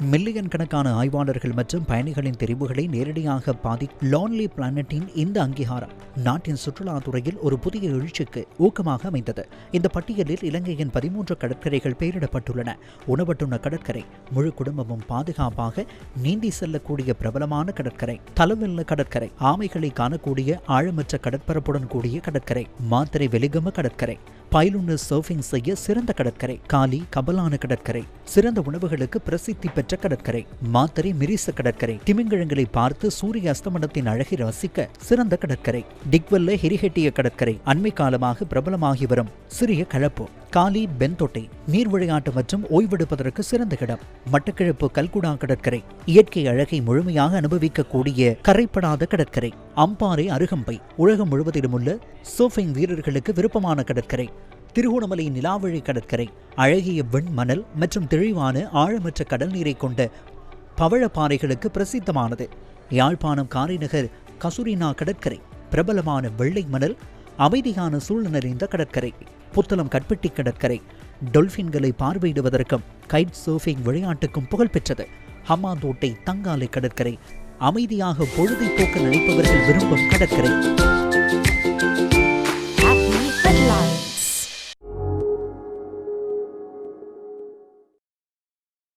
Million கணக்கான ஆய்வாளர்கள் மற்றும் பயணிகளின் தெரிவுகளை நேரடியாக பாதி லான்லி பிளானட்டின் இந்த அங்கீகாரம் நாட்டின் சுற்றுலாத்துறையில் ஒரு புதிய எழுச்சிக்கு ஊக்கமாக அமைந்தது. இந்த பட்டியலில் இலங்கையின் பதிமூன்று கடற்கரைகள் பெயரிடப்பட்டுள்ளன. உணவட்டுண்ண கடற்கரை முழு குடும்பமும் பாதுகாப்பாக நீந்தி செல்லக்கூடிய பிரபலமான கடற்கரை தலவெல்ல கடற்கரை ஆமைகளை காணக்கூடிய ஆழமற்ற கடற்பரப்புடன் கூடிய கடற்கரை மாத்திரை வெலிகம கடற்கரை. பைலுன்னு சர்ஃபிங் செய்ய சிறந்த கடற்கரை காலி கபலான கடற்கரை சிறந்த உணவுகளுக்கு பிரசித்தி பெற்ற கடற்கரை மாத்தரை மிரிச கடற்கரை திமிங்கிழங்களை பார்த்து சூரிய அஸ்தமனத்தின் அழகை ரசிக்க சிறந்த கடற்கரை. டிக்வெல்ல ஹெரிஹெட்டிய கடற்கரை அண்மை காலமாக பிரபலமாகி வரும் சிறிய கலப்பு. காலி பென்தொட்டை நீர் விளையாட்டு மற்றும் ஓய்வெடுப்பதற்கு சிறந்த இடம். மட்டக்கிழப்பு கல்குடா கடற்கரை இயற்கை அழகை முழுமையாக அனுபவிக்கக்கூடிய கரைப்படாத கடற்கரை அம்பாறை அருகம்பை உலகம் முழுவதிலும் உள்ள சோஃபிங் வீரர்களுக்கு விருப்பமான கடற்கரை திருகோணமலை நிலாவழி கடற்கரை அழகிய வெண்மணல் மற்றும் தெளிவான ஆழமற்ற கடல் நீரை கொண்ட பவழப்பாறைகளுக்கு பிரசித்தமானது. யாழ்ப்பாணம் காரைநகர் கசுரினா கடற்கரை பிரபலமான வெள்ளை மணல் அமைதியான சூழல் நிறைந்த கடற்கரை புத்தளம் கட்பெட்டி கடற்கரை டொல்பின்களை பார்வையிடுவதற்கும் கைட் சர்ஃபிங் விளையாட்டுக்கும் புகழ்பெற்றது ஹம்மாந்தோட்டை தங்காலை கடற்கரை அமைதியாக பொழுதை போக்க நினைப்பவர்கள் விரும்பும் கடற்கரை.